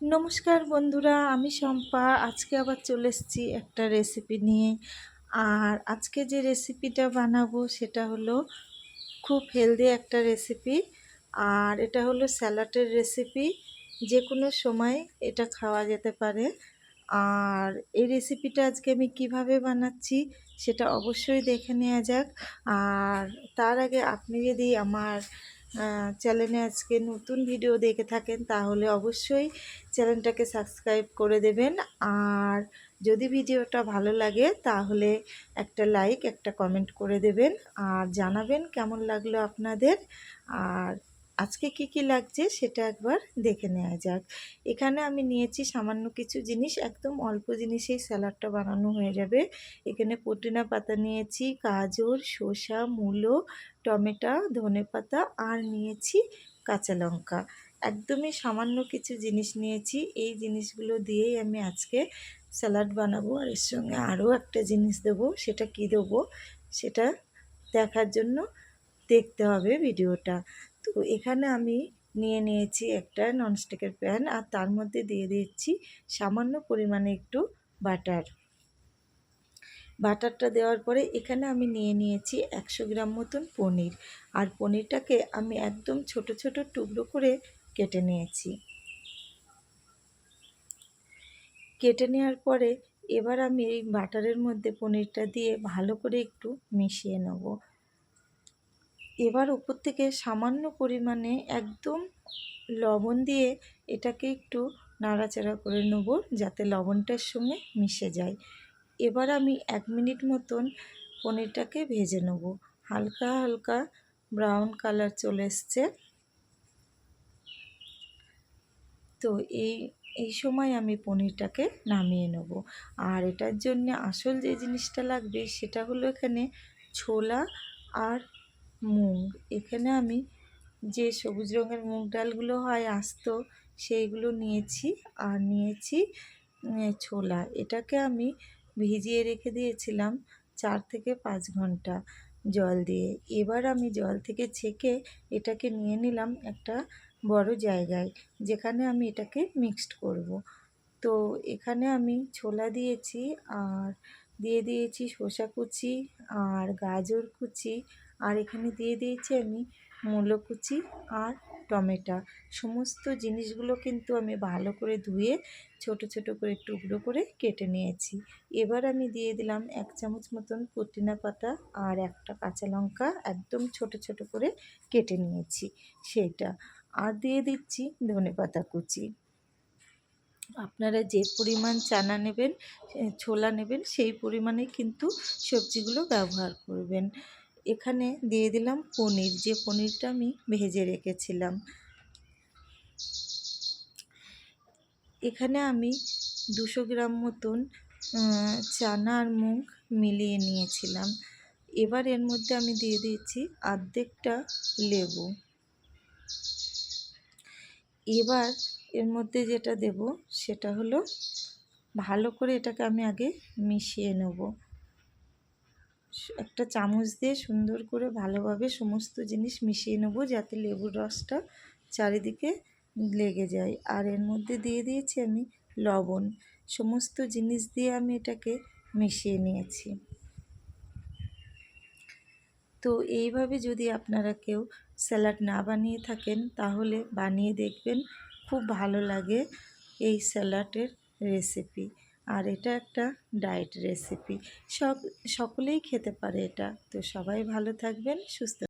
নমস্কার বন্ধুরা, আমি শম্পা। আজকে আবার চলে এসেছি একটা রেসিপি নিয়ে। আর আজকে যে রেসিপিটা বানাবো, সেটা হলো খুব হেলদি একটা রেসিপি আর এটা হলো স্যালাডের রেসিপি যে কোনো সময় এটা খাওয়া যেতে পারে। আর এই রেসিপিটা আজকে আমি কীভাবে বানাচ্ছি, সেটা অবশ্যই দেখে নেওয়া যাক। আর তার আগে আপনি যদি আমার চ্যানেলে আজকে নতুন ভিডিও দেখে থাকেন, তাহলে অবশ্যই চ্যানেলটাকে সাবস্ক্রাইব করে দেবেন। আর যদি ভিডিওটা ভালো লাগে, তাহলে একটা লাইক একটা কমেন্ট করে দেবেন। আর জানাবেন কেমন লাগল আপনাদের। আর আজকে কি কি লাগছে সেটা একবার দেখে নেওয়া যাক। এখানে আমি নিয়েছি সামান্য কিছু জিনিস, একদম অল্প জিনিসেই স্যালাডটা বানানো হয়ে যাবে। এখানে পুদিনা পাতা নিয়েছি, গাজর, শসা, মূলো, টমেটো, ধনে পাতা আর নিয়েছি কাঁচা লঙ্কা। একদমই সামান্য কিছু জিনিস নিয়েছি। এই জিনিসগুলো দিয়েই আমি আজকে স্যালাড বানাবো আর এর সঙ্গে আরও একটা জিনিস দেবো, সেটা কি দেবো সেটা দেখার জন্য দেখতে হবে ভিডিওটা। তো এখানে আমি নিয়ে নিয়েছি একটা ননস্টিকের প্যান আর তার মধ্যে দিয়ে দিচ্ছি সামান্য পরিমাণে একটু বাটার বাটারটা দেওয়ার পরে এখানে আমি নিয়ে নিয়েছি একশো গ্রাম মতন পনির আর পনিরটাকে আমি একদম ছোট ছোট টুকরো করে কেটে নিয়েছি। কেটে নেওয়ার পরে এবার আমি এই বাটারের মধ্যে পনিরটা দিয়ে ভালো করে একটু মিশিয়ে নেব। এবার উপর থেকে সামান্য পরিমাণে একদম লবণ দিয়ে এটাকে একটু নাড়াচাড়া করে নেব, যাতে লবণটার সঙ্গে মিশে যায়। এবার আমি এক মিনিট মতন পনিরটাকে ভেজে নেব। হালকা হালকা ব্রাউন কালার চলে এসছে। তো এই এই সময় আমি পনিরটাকে নামিয়ে নেব। আর এটার জন্য আসল যে জিনিসটা লাগবে সেটা হলো এখানে ছোলা আর মুগ। এখানে আমি যে সবুজ রঙের মুগ ডালগুলো হয় আস্ত, সেইগুলো নিয়েছি আর নিয়েছি ছোলা। এটাকে আমি ভিজিয়ে রেখে দিয়েছিলাম চার থেকে পাঁচ ঘণ্টা জল দিয়ে। এবার আমি জল থেকে ছেঁকে এটাকে নিয়ে নিলাম একটা বড় জায়গায়, যেখানে আমি এটাকে মিক্সড করব। তো এখানে আমি ছোলা দিয়েছি আর দিয়ে দিয়েছি শসা কুচি আর গাজর কুচি। আর এখানে দিয়ে দিয়েছি আমি মূলো কুচি আর টমেটো। সমস্ত জিনিসগুলো কিন্তু আমি ভালো করে ধুয়ে ছোট ছোট করে টুকরো করে কেটে নিয়েছি। এবার আমি দিয়ে দিলাম এক চামচ মতন পুদিনা পাতা আর একটা কাঁচা লঙ্কা একদম ছোট ছোট করে কেটে নিয়েছি সেইটা আর দিয়ে দিচ্ছি ধনে পাতা কুচি। আপনারা যে পরিমাণ চানা নেবেন ছোলা নেবেন, সেই পরিমাণে কিন্তু সবজিগুলো ব্যবহার করবেন। এখানে দিয়ে দিলাম পনির, যে পনিরটা আমি ভেজে রেখেছিলাম। এখানে আমি দুশো গ্রাম মতন চানা আর মুগ মিলিয়ে নিয়েছিলাম। এবার এর মধ্যে আমি দিয়ে দিয়েছি আর্ধেকটা লেবু। এবার এর মধ্যে যেটা দেব সেটা হলো ভালো করে এটাকে আমি আগে মিশিয়ে নেব। একটা চামচ দিয়ে সুন্দর করে ভালোভাবে সমস্ত জিনিস মিশিয়ে নেব যাতে লেবুর রসটা চারিদিকে লেগে যায়। আর এর মধ্যে দিয়ে দিয়েছি আমি লবণ। সমস্ত জিনিস দিয়ে আমি এটাকে মিশিয়ে নিয়েছি। তো এইভাবে যদি আপনারা কেউ স্যালাড না বানিয়ে থাকেন তাহলে বানিয়ে দেখবেন খুব ভালো লাগে এই স্যালাডের রেসিপি। আর এটা একটা ডায়েট রেসিপি। সব, সকলেই খেতে পারে এটা। তো সবাই ভালো থাকবেন, সুস্থ